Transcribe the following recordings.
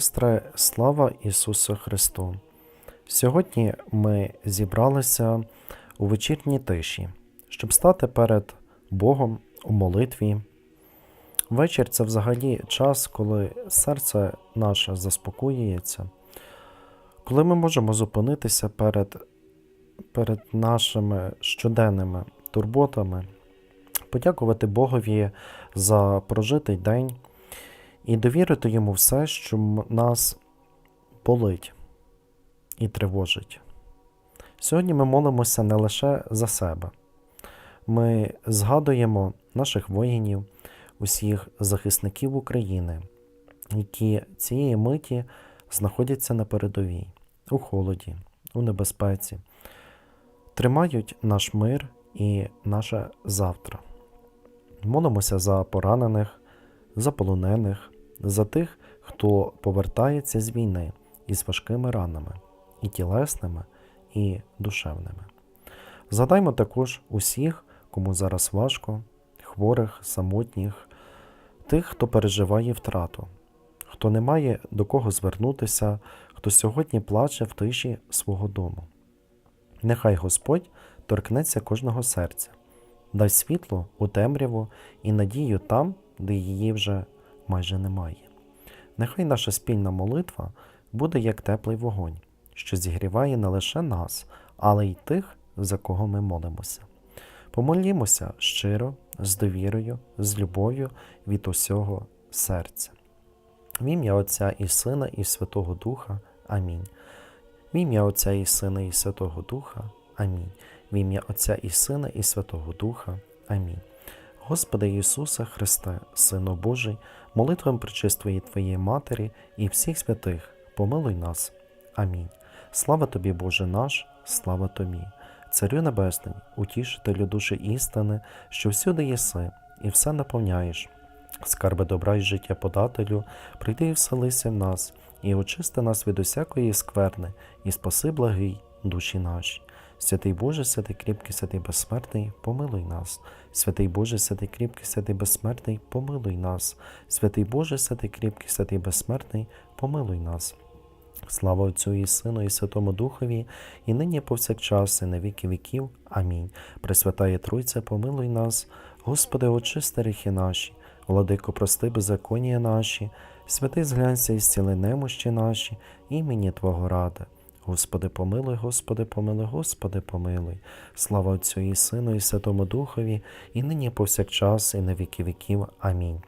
Сестри, слава Ісусу Христу! Сьогодні ми зібралися у вечірній тиші, щоб стати перед Богом у молитві. Вечір це взагалі час, коли серце наше заспокоюється, коли ми можемо зупинитися перед, перед нашими щоденними турботами, подякувати Богові за прожитий день і довірити йому все, що нас болить і тривожить. Сьогодні ми молимося не лише за себе, ми згадуємо наших воїнів, усіх захисників України, які цієї миті знаходяться на передовій, у холоді, у небезпеці, тримають наш мир і наше завтра. Молимося за поранених, за полонених, за тих, хто повертається з війни із важкими ранами, і тілесними, і душевними. Згадаймо також усіх, кому зараз важко, хворих, самотніх, тих, хто переживає втрату, хто не має до кого звернутися, хто сьогодні плаче в тиші свого дому. Нехай Господь торкнеться кожного серця, дай світло у темряву і надію там, де її вже майже немає. Нехай наша спільна молитва буде як теплий вогонь, що зігріває не лише нас, але й тих, за кого ми молимося. Помолімося щиро, з довірою, з любов'ю від усього серця. В ім'я Отця і Сина, і Святого Духа. Амінь. В ім'я Отця і Сина, і Святого Духа. Амінь. В ім'я Отця і Сина, і Святого Духа. Амінь. Господи Ісусе Христе, Сину Божий, молитвам причистої Твоєї Матері і всіх святих, помилуй нас. Амінь. Слава тобі, Боже наш, слава тобі, Царю Небесний, утішителю душі істини, що всюди єси і все наповняєш. Скарби добра й життя подателю, прийди і вселися в нас, і очисти нас від усякої скверни, і спаси благий душі наші. Святий Боже, святий кріпкий, святий безсмертний, помилуй нас. Святий Боже, святий кріпкий, святий безсмертний, помилуй нас. Святий Боже, святий кріпкий, святий безсмертний, помилуй нас. Слава Отцю і Сину, і Святому Духові, і нині повсякчас, і на віки віків. Амінь. Пресвятає Тройця, помилуй нас, Господи, очисти ріхи наші, Владико, прости беззаконія наші, святий зглянься і зціли немощі наші, імені Твого ради. Господи, помилуй, Господи, помилуй, Господи, помилуй. Слава Отцю і Сину, і Святому Духові, і нині повсякчас, і на віки віків. Амінь.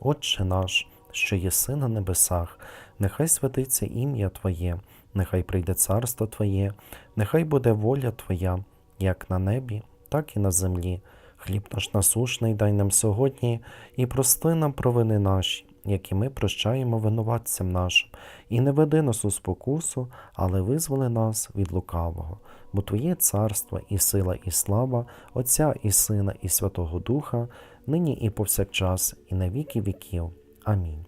Отче наш, що єси на небесах, нехай святиться ім'я Твоє, нехай прийде царство Твоє, нехай буде воля Твоя, як на небі, так і на землі. Хліб наш насушний дай нам сьогодні, і прости нам провини наші, які ми прощаємо винуватцям нашим, і не веди нас у спокусу, але визволи нас від лукавого. Бо Твоє царство і сила, і слава, Отця і Сина, і Святого Духа, нині і повсякчас, і на віки віків. Амінь.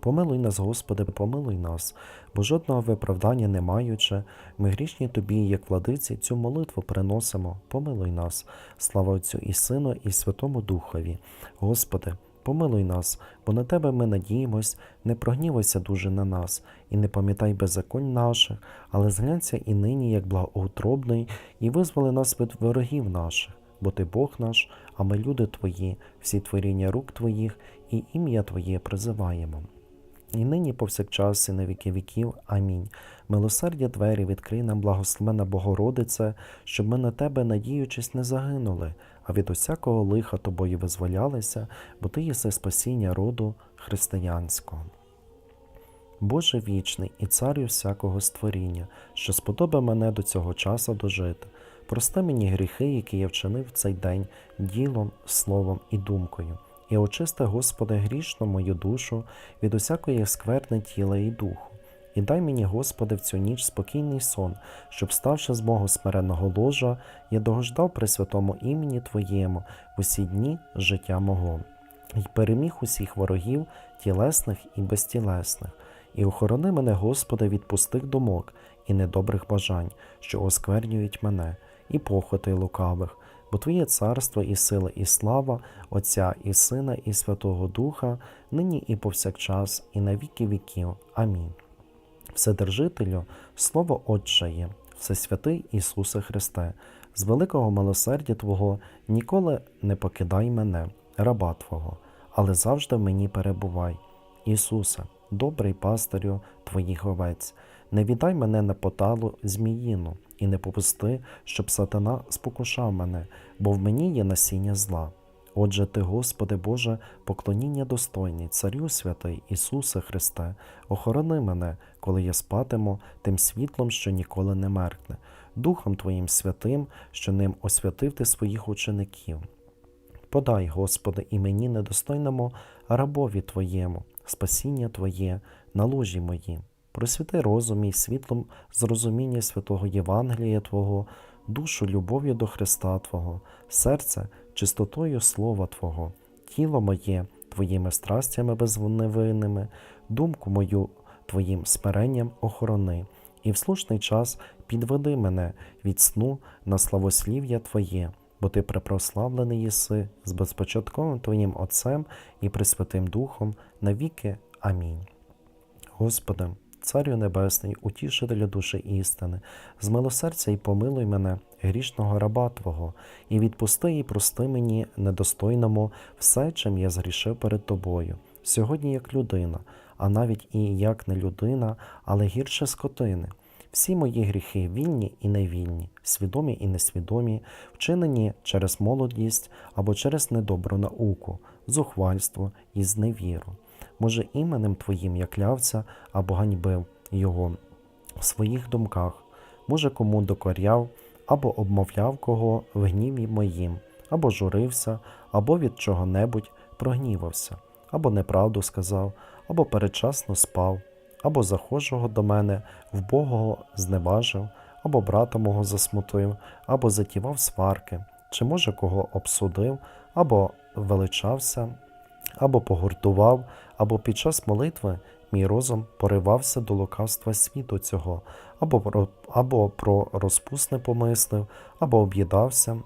Помилуй нас, Господи, помилуй нас, бо жодного виправдання не маючи, ми грішні Тобі, як владиці, цю молитву приносимо. Помилуй нас, слава Отцю і Сину, і Святому Духові. Господи, помилуй нас, бо на Тебе ми надіємось, не прогнівайся дуже на нас, і не пам'ятай беззаконь наших, але зглянься і нині, як благоутробний, і визволи нас від ворогів наших. Бо ти Бог наш, а ми люди Твої, всі творіння рук Твоїх, і ім'я Твоє призиваємо. І нині повсякчас, і на віки віків. Амінь. Милосердя двері відкрий нам, благословена Богородице, щоб ми на Тебе, надіючись, не загинули, а від усякого лиха Тобою визволялися, бо Ти єси спасіння роду християнського. Боже вічний і царю всякого створіння, що сподоба мене до цього часу дожити. Прости мені гріхи, які я вчинив в цей день ділом, словом і думкою, і очисти, Господи, грішно мою душу від усякої скверни тіла і духу. І дай мені, Господи, в цю ніч спокійний сон, щоб, ставши з мого смиреного ложа, я догождав при святому імені Твоєму в усі дні життя мого, і переміг усіх ворогів, тілесних і безтілесних, і охорони мене, Господи, від пустих думок і недобрих бажань, що осквернюють мене, і похоти лукавих, бо Твоє царство і сила, і слава Отця і Сина, і Святого Духа, нині і повсякчас, і на віки віків. Амінь. Вседержителю, Слово Отче є, Всесвятий Ісусе Христе, з великого милосердя Твого ніколи не покидай мене, раба Твого, але завжди в мені перебувай. Ісусе, добрий пастирю Твоїх овець, не віддай мене на поталу зміїну, і не попусти, щоб сатана спокушав мене, бо в мені є насіння зла. Отже, ти, Господи Боже, поклоніння достойний, Царю святий, Ісусе Христе, охорони мене, коли я спатиму тим світлом, що ніколи не меркне, Духом Твоїм святим, що ним освятив ти своїх учеників. Подай, Господи, і мені недостойному рабові Твоєму, спасіння Твоє на ложі моїм. Просвіти розум мій світлом зрозуміння святого Євангелія Твого, душу любов'ю до Христа Твого, серце чистотою Слова Твого, тіло моє Твоїми страстями безневинними, думку мою Твоїм смиренням охорони, і в слушний час підведи мене від сну на славослів'я Твоє, бо Ти препрославлений єси з безпочатковим Твоїм Отцем і Пресвятим Духом навіки. Амінь. Господи, Царю Небесний, утішителю душі істини, з милосердя й помилуй мене, грішного раба Твого, і відпусти і прости мені, недостойному, все, чим я згрішив перед Тобою, сьогодні як людина, а навіть і як не людина, але гірше скотини. Всі мої гріхи вільні і невільні, свідомі і несвідомі, вчинені через молодість або через недобру науку, зухвальство і зневіру. Може, іменем Твоїм я клявся або ганьбив його в своїх думках, може, кому докоряв або обмовляв кого в гніві моїм, або журився, або від чого-небудь прогнівався, або неправду сказав, або передчасно спав, або захожого до мене вбогого зневажив, або брата мого засмутив, або затівав сварки, чи, може, кого обсудив, або величався, або погуртував, або під час молитви мій розум поривався до лукавства світу цього, або про, або про розпусне помислив, або об'їдався,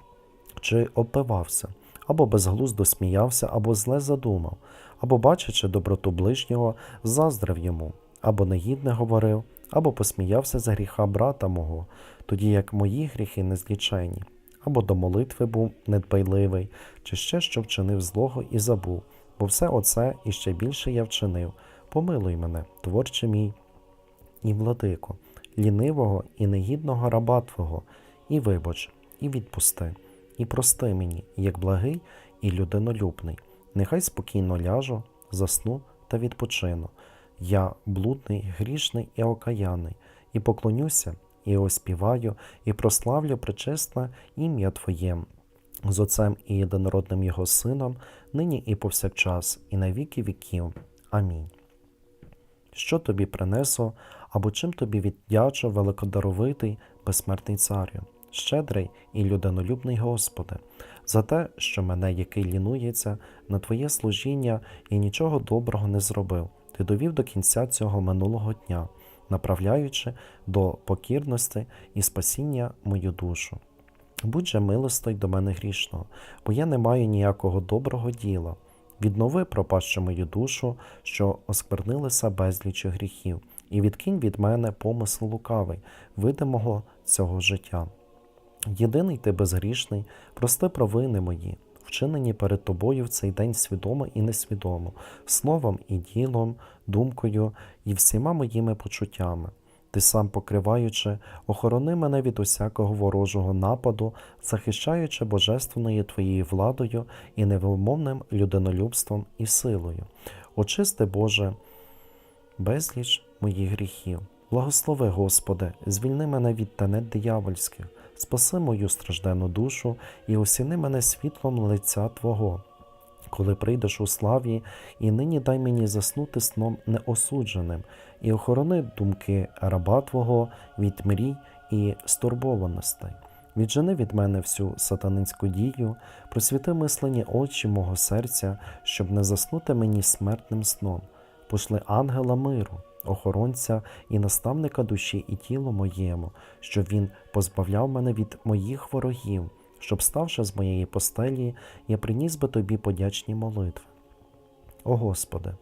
чи опивався, або безглуздо сміявся, або зле задумав, або, бачачи доброту ближнього, заздрив йому, або негідне говорив, або посміявся за гріха брата мого, тоді як мої гріхи незлічені, або до молитви був недбайливий, чи ще що вчинив злого і забув, бо все оце і ще більше я вчинив. Помилуй мене, творче мій, і владико, лінивого і негідного раба Твого, і вибач, і відпусти, і прости мені, як благий і людинолюбний. Нехай спокійно ляжу, засну та відпочину. Я блудний, грішний і окаяний, і поклонюся, і оспіваю, і прославлю причесне ім'я Твоє, з Отцем і єдинородним Його Сином, нині і повсякчас, і на віки віків. Амінь. Що тобі принесо, або чим тобі віддячу великодаровитий, безсмертний царю, щедрий і людинолюбний Господи, за те, що мене, який лінується, на Твоє служіння і нічого доброго не зробив, ти довів до кінця цього минулого дня, направляючи до покірності і спасіння мою душу. Будь же милостой до мене грішного, бо я не маю ніякого доброго діла. Віднови пропащу мою душу, що осквернилися безліч гріхів, і відкинь від мене помисл лукавий, видимого цього життя. Єдиний ти безгрішний, прости провини мої, вчинені перед тобою в цей день свідомо і несвідомо, словом і ділом, думкою і всіма моїми почуттями. Ти сам покриваючи, охорони мене від усякого ворожого нападу, захищаючи божественною твоєю владою і невимовним людинолюбством і силою. Очисти, Боже, безліч моїх гріхів. Благослови, Господи, звільни мене від тенет диявольських, спаси мою страждену душу і осіни мене світлом лиця Твого. Коли прийдеш у славі, і нині дай мені заснути сном неосудженим, і охорони думки раба Твого від мрій і стурбованостей. Віджени від мене всю сатанинську дію, просвіти мислені очі мого серця, щоб не заснути мені смертним сном. Пошли ангела миру, охоронця і наставника душі і тілу моєму, щоб він позбавляв мене від моїх ворогів, щоб, ставши з моєї постелі, я приніс би тобі подячні молитви. О Господи,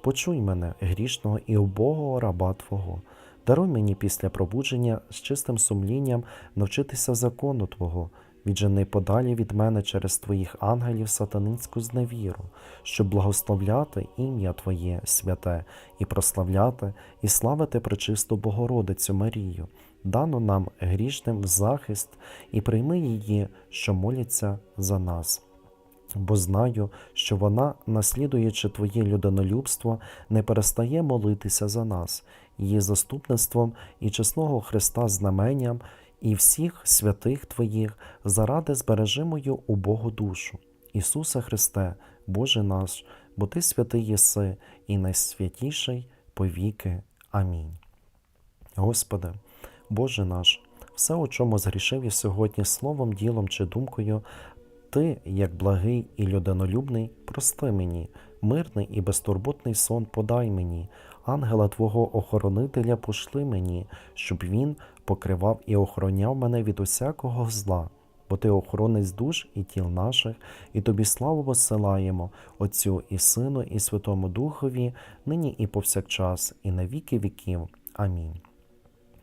почуй мене, грішного і убогого раба Твого. Даруй мені після пробудження з чистим сумлінням навчитися закону Твого, віджени подалі від мене через Твоїх ангелів сатанинську зневіру, щоб благословляти ім'я Твоє святе і прославляти, і славити пречисту Богородицю Марію, дану нам грішним в захист, і прийми її, що моляться за нас. Бо знаю, що вона, наслідуючи Твоє людинолюбство, не перестає молитися за нас, її заступництвом і чесного Христа знаменням, і всіх святих Твоїх заради збережи мою убогу душу. Ісусе Христе, Боже наш, бо Ти святий єси і найсвятіший повіки. Амінь. Господи, Боже наш, все, у чому згрішив я сьогодні словом, ділом чи думкою, ти, як благий і людинолюбний, прости мені, мирний і безтурботний сон подай мені, ангела Твого охоронителя пошли мені, щоб він покривав і охороняв мене від усякого зла. Бо ти охоронець душ і тіл наших, і тобі славу посилаємо, Отцю і Сину, і Святому Духові, нині і повсякчас, і на віки віків. Амінь.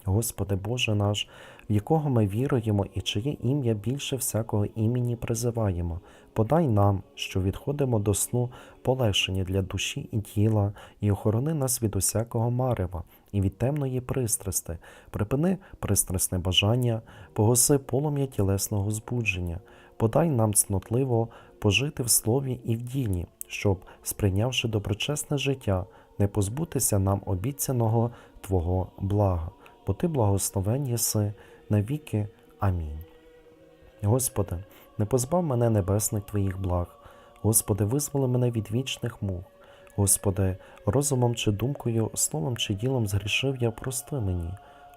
Господи Боже наш, в якого ми віруємо і чиє ім'я більше всякого імені призиваємо, подай нам, що відходимо до сну, полегшення для душі і тіла, і охорони нас від усякого марева і від темної пристрасти, припини пристрасне бажання, погаси полум'я тілесного збудження, подай нам цнотливо пожити в слові і в ділі, щоб, сприйнявши доброчесне життя, не позбутися нам обіцяного Твого блага бо Ти благословен єси навіки. Амінь. Господи, не позбав мене небесних Твоїх благ, Господи, визволи мене від вічних мук. Господи, розумом чи думкою, словом чи ділом згрішив я, прости мені.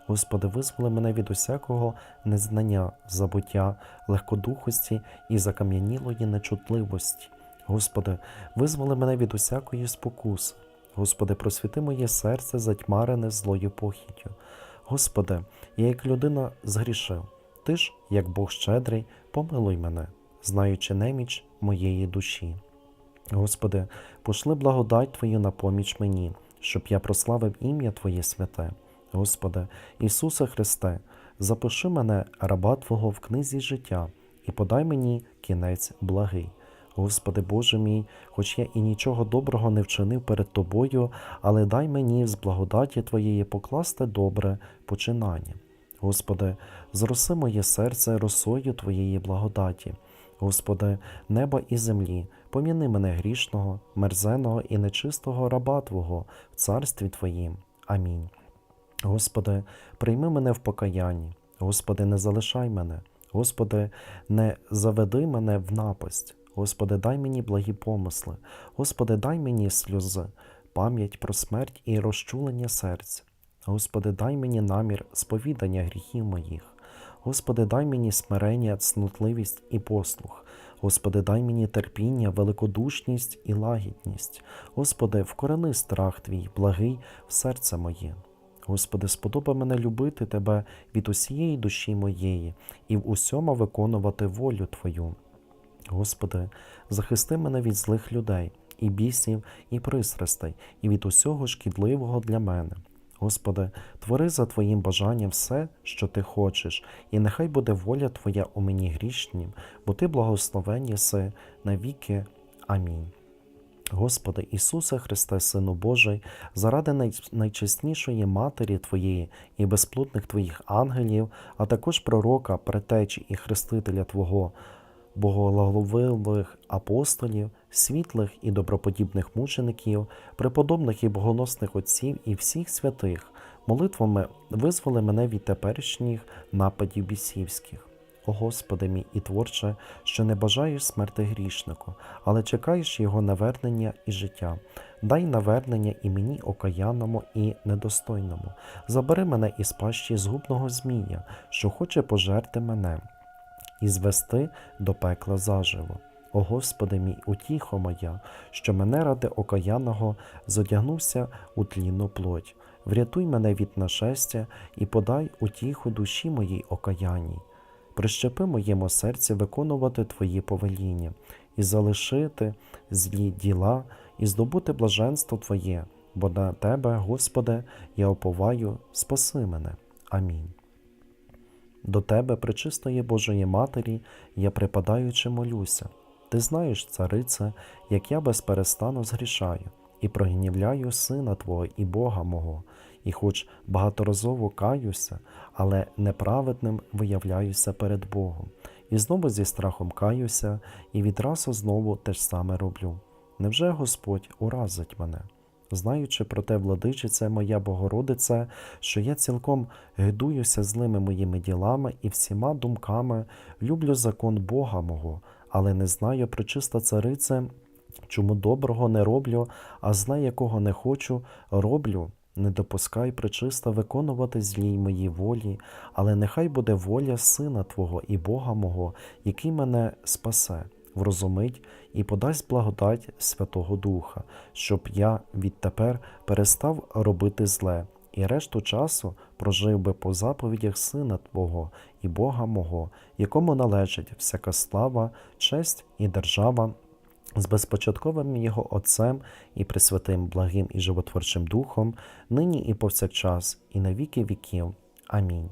Господи, визволи мене від усякого незнання, забуття, легкодухості і закам'янілої нечутливості. Господи, визволи мене від усякої спокуси. Господи, просвіти моє серце, затьмарене злою похіттю. Господи, я як людина згрішив, Ти ж, як Бог щедрий, помилуй мене, знаючи неміч моєї душі. Господи, пошли благодать Твою на поміч мені, щоб я прославив ім'я Твоє святе. Господи, Ісусе Христе, запиши мене, раба Твого, в книзі життя, і подай мені кінець благий. Господи Боже мій, хоч я і нічого доброго не вчинив перед Тобою, але дай мені з благодаті Твоєї покласти добре починання. Господи, зроси моє серце росою Твоєї благодаті. Господи, неба і землі, поміни мене грішного, мерзеного і нечистого раба Твого в царстві Твоїм. Амінь. Господи, прийми мене в покаянні, Господи, не залишай мене, Господи, не заведи мене в напасть. Господи, дай мені благі помисли, Господи, дай мені сльози, пам'ять про смерть і розчулення серця. Господи, дай мені намір сповідання гріхів моїх. Господи, дай мені смирення, цнутливість і послух. Господи, дай мені терпіння, великодушність і лагідність. Господи, вкорени страх Твій, благий в серце моє. Господи, сподоба мене любити Тебе від усієї душі моєї і в усьому виконувати волю Твою. Господи, захисти мене від злих людей, і бісів, і пристрастей, і від усього шкідливого для мене. Господи, твори за Твоїм бажанням все, що Ти хочеш, і нехай буде воля Твоя у мені грішнім, бо Ти благословен єси навіки. Амінь. Господи Ісусе Христе, Сину Божий, заради най- найчеснішої Матері Твоєї і безплутних Твоїх ангелів, а також пророка, претечі і хрестителя Твого, боголовливих апостолів, світлих і доброподібних мучеників, преподобних і богоносних отців і всіх святих, молитвами визволи мене від теперішніх нападів бісівських. О Господи мій і творче, що не бажаєш смерти грішнику, але чекаєш його навернення і життя. Дай навернення і мені окаянному і недостойному. Забери мене із пащі згубного змія, що хоче пожерти мене і звести до пекла заживо. О Господи мій, утіхо моя, що мене ради окаянного зодягнувся у тлінну плоть. Врятуй мене від нашестя і подай утіху душі моїй окаянній. Прищепи моєму серці виконувати Твої повеління і залишити злі діла, і здобути блаженство Твоє, бо на Тебе, Господи, я оповаю, спаси мене. Амінь. До Тебе, пречистої Божої Матері, я припадаючи молюся. Ти знаєш, царице, як я безперестану згрішаю, і прогнівляю Сина Твого і Бога мого, і хоч багаторазово каюся, але неправедним виявляюся перед Богом, і знову зі страхом каюся, і відразу знову те ж саме роблю. Невже Господь уразить мене? Знаючи про те, владичице моя Богородице, що я цілком гидуюся злими моїми ділами і всіма думками, люблю закон Бога мого, але не знаю, причиста царице, чому доброго не роблю, а зле, якого не хочу, роблю. Не допускай причиста виконувати злій моїй волі, але нехай буде воля Сина Твого і Бога мого, який мене спасе, врозумить і подасть благодать Святого Духа, щоб я відтепер перестав робити зле, і решту часу прожив би по заповідях Сина Твого і Бога мого, якому належить всяка слава, честь і держава з безпочатковим його Отцем і Пресвятим благим і животворчим Духом, нині і повсякчас, і на віки віків. Амінь.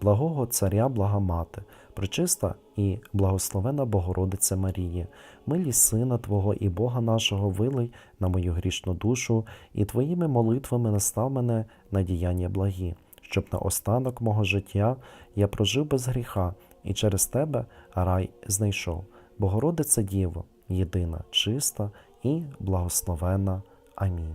Благого Царя, блага Мати, пречиста і благословена Богородице Марії, милість Сина Твого і Бога нашого вилий на мою грішну душу, і Твоїми молитвами настав мене на діяння благі, щоб на останок мого життя я прожив без гріха і через Тебе рай знайшов. Богородице Діво, єдина, чиста і благословена. Амінь.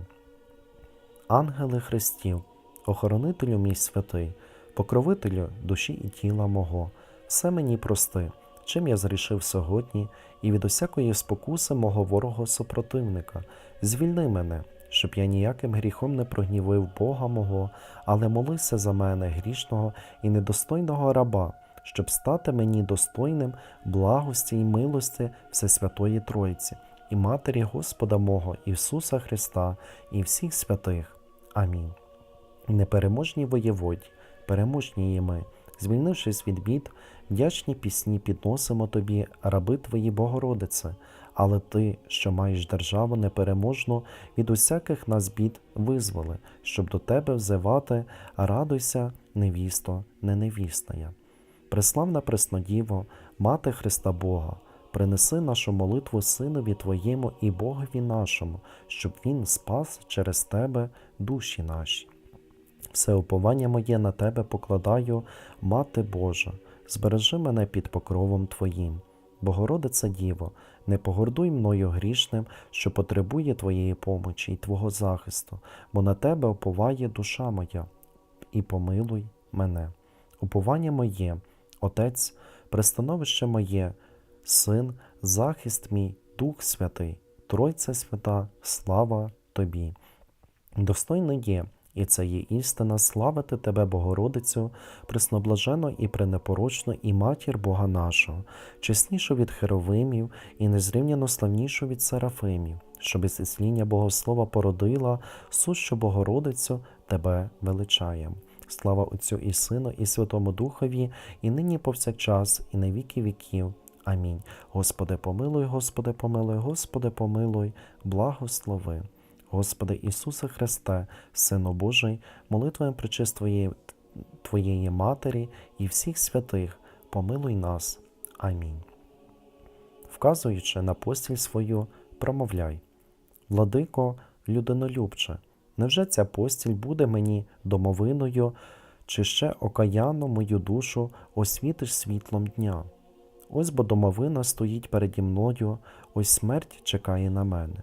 Ангели Христів, охоронителю мій святий, покровителю душі і тіла мого, все мені прости, чим я зрішив сьогодні, і від усякої спокуси мого ворога супротивника, звільни мене, щоб я ніяким гріхом не прогнівив Бога мого, але молися за мене, грішного і недостойного раба, щоб стати мені достойним благості і милості Всесвятої Тройці, і Матері Господа мого Ісуса Христа, і всіх святих. Амінь. Непереможні воєводі, переможні ми, звільнившись від бід, вдячні пісні підносимо тобі, раби твої Богородице, але ти, що маєш державу непереможну, від усяких нас бід визволи, щоб до тебе взивати, радуйся, невісто, не невістая. Преславна Преснодіво, Мати Христа Бога, принеси нашу молитву Синові Твоєму і Богові нашому, щоб Він спас через Тебе душі наші. Все уповання моє на Тебе покладаю, Мати Божа, збережи мене під покровом Твоїм. Богородице Діво, не погордуй мною грішним, що потребує Твоєї помочі і Твого захисту, бо на Тебе уповає душа моя, і помилуй мене. Уповання моє, Отець, пристановище моє, Син, захист мій, Дух Святий, Тройця Свята, слава Тобі. Достойно є, і це є істина, славити Тебе, Богородицю, пресноблажено і пренепорочно, і матір Бога нашого, чеснішу від херовимів і незрівняно славнішу від серафимів, щоб із ісління Богослова породила, сущу Богородицю Тебе величаєм. Слава Отцю і Сину, і Святому Духові, і нині повсякчас, і на віки віків. Амінь. Господи, помилуй, Господи, помилуй, Господи, помилуй, благослови. Господи Ісусе Христе, Сину Божий, молитвами причистої Твоєї Матері і всіх святих, помилуй нас. Амінь. Вказуючи на постіль свою, промовляй. Владико, людинолюбче, невже ця постіль буде мені домовиною, чи ще окаяно мою душу освітиш світлом дня? Ось бо домовина стоїть переді мною, ось смерть чекає на мене.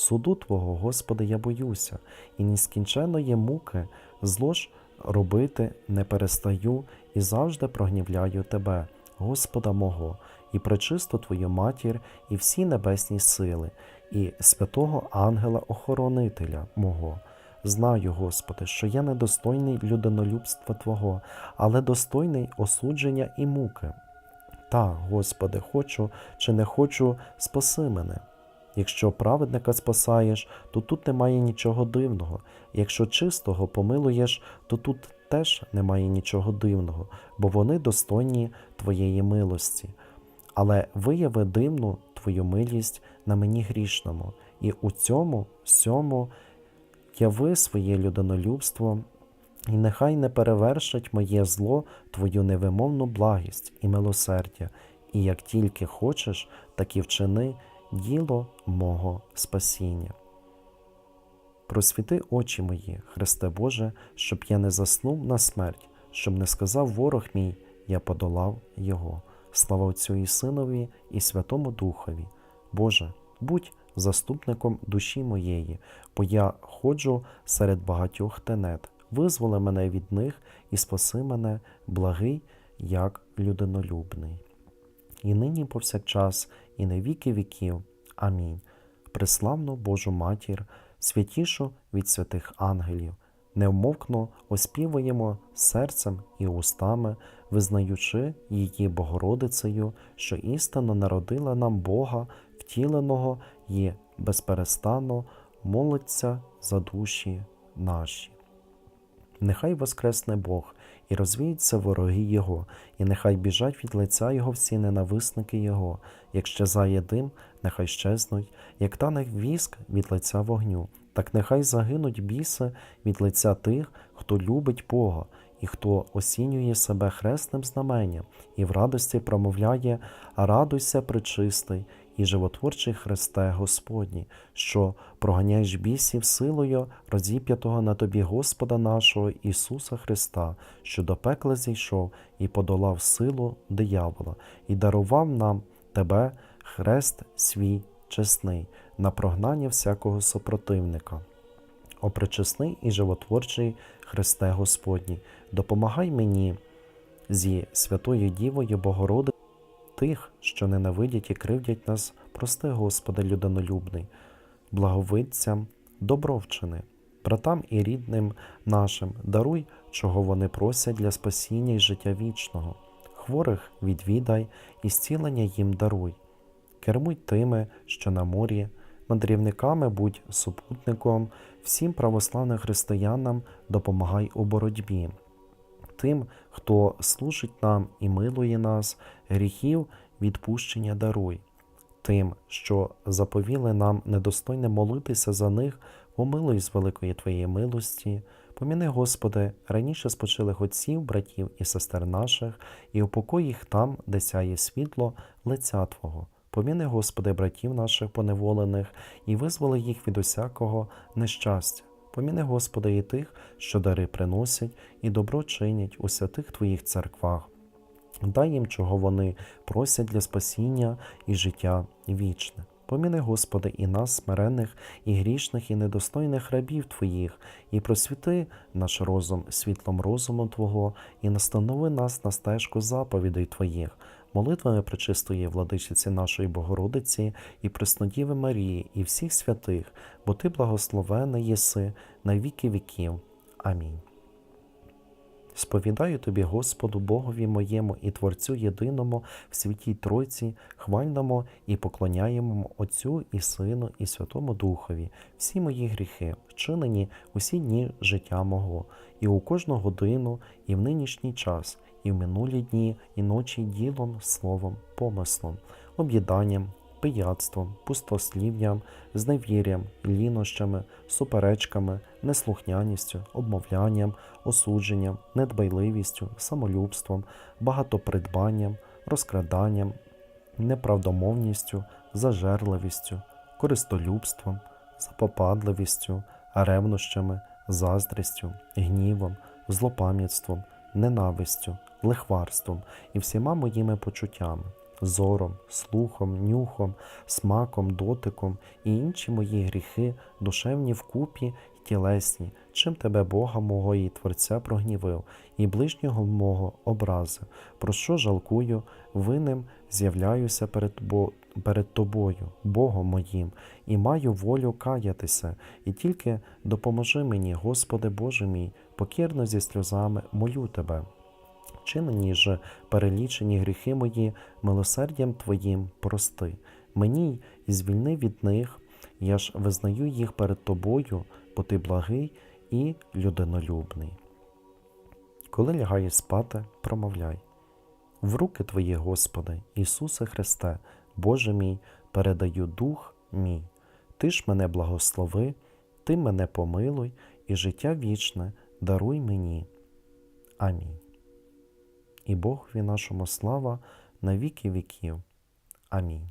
Суду Твого, Господи, я боюся, і нескінченної муки зло ж робити не перестаю і завжди прогнівляю Тебе, Господа мого, і пречисту Твою матір, і всі небесні сили, і святого ангела-охоронителя мого. Знаю, Господи, що я недостойний людинолюбства Твого, але достойний осудження і муки. Та, Господи, хочу чи не хочу, спаси мене. Якщо праведника спасаєш, то тут немає нічого дивного. Якщо чистого помилуєш, то тут теж немає нічого дивного, бо вони достойні твоєї милості. Але вияви дивну твою милість на мені грішному, і у цьому сьому яви своє людинолюбство, і нехай не перевершить моє зло твою невимовну благість і милосердя, і як тільки хочеш, так і вчини діло мого спасіння. Просвіти очі мої, Христе Боже, щоб я не заснув на смерть, щоб не сказав ворог мій, я подолав його. Слава Отцю і Синові і Святому Духові. Боже, будь заступником душі моєї, бо я ходжу серед багатьох тенет. Визволи мене від них і спаси мене, благий, як людинолюбний. І нині повсякчас, і на віки віків. Амінь. Преславну Божу Матір, святішу від святих ангелів, невмовкно оспівуємо серцем і устами, визнаючи її Богородицею, що істинно народила нам Бога, втіленого і безперестанно молиться за душі наші. Нехай воскресне Бог і розвіються вороги Його, і нехай біжать від лиця Його всі ненависники Його, як щезає дим, нехай щезнуть, як тане віск від лиця вогню, так нехай загинуть біси від лиця тих, хто любить Бога, і хто осінює себе хресним знаменням, і в радості промовляє, радуйся, причистий, і животворчий Христе Господній, що проганяєш бісів силою розіп'ятого на тобі Господа нашого Ісуса Христа, що до пекла зійшов і подолав силу диявола, і дарував нам Тебе хрест свій чесний, на прогнання всякого супротивника. О пречесний і животворчий Христе Господній, допомагай мені зі Святою Дівою Богороди тих, що ненавидять і кривдять нас, прости, Господи, людинолюбний, благовидцям добровчини, братам і рідним нашим, даруй, чого вони просять для спасіння і життя вічного, хворих відвідай і зцілення їм даруй, кермуй тими, що на морі, мандрівниками будь супутником, всім православним християнам допомагай у боротьбі. Тим, хто служить нам і милує нас, гріхів відпущення даруй, тим, що заповіли нам недостойне молитися за них, помилуй з великої Твоєї милості, поміни, Господи, раніше спочилих отців, братів і сестер наших, і упокой їх там, де сяє світло лиця Твого. Поміни, Господи, братів наших поневолених, і визволи їх від усякого нещастя. Поміни, Господи, і тих, що дари приносять і добро чинять у святих Твоїх церквах. Дай їм, чого вони просять для спасіння і життя вічне. Поміни, Господи, і нас, смирених, і грішних, і недостойних рабів Твоїх, і просвіти наш розум світлом розуму Твого, і настанови нас на стежку заповідей Твоїх, молитвами пречистої владичиці нашої Богородиці і Преснодіви Марії, і всіх святих, бо Ти благословений єси на віки віків. Амінь. Сповідаю тобі, Господу, Богові моєму і Творцю єдиному в святій Тройці, хвальному і поклоняємому Отцю і Сину, і Святому Духові, всі мої гріхи, вчинені усі дні життя мого, і у кожну годину, і в нинішній час, і в минулі дні, і ночі ділом, словом, помислом, об'їданням, пияцтвом, пустослів'ям, зневір'ям, лінощами, суперечками, неслухняністю, обмовлянням, осудженням, недбайливістю, самолюбством, багатопридбанням, розкраданням, неправдомовністю, зажерливістю, користолюбством, запопадливістю, ревнощами, заздрістю, гнівом, злопам'ятством, ненавистю, лихварством і всіма моїми почуттями зором, слухом, нюхом, смаком, дотиком і інші мої гріхи, душевні вкупі й тілесні, чим тебе Бога мого і Творця прогнівив, і ближнього мого образив, про що жалкую, винним з'являюся перед. Перед тобою, Богом моїм, і маю волю каятися, і тільки допоможи мені, Господи Боже мій, покірно зі сльозами молю Тебе вчинені ж перелічені гріхи мої, милосердям Твоїм прости. Мені й звільни від них, я ж визнаю їх перед Тобою, бо Ти благий і людинолюбний. Коли лягаєш спати, промовляй. В руки Твої, Господи, Ісусе Христе, Боже мій, передаю дух мій. Ти ж мене благослови, Ти мене помилуй і життя вічне даруй мені. Амінь. І Богові нашому слава на віки віків. Амінь.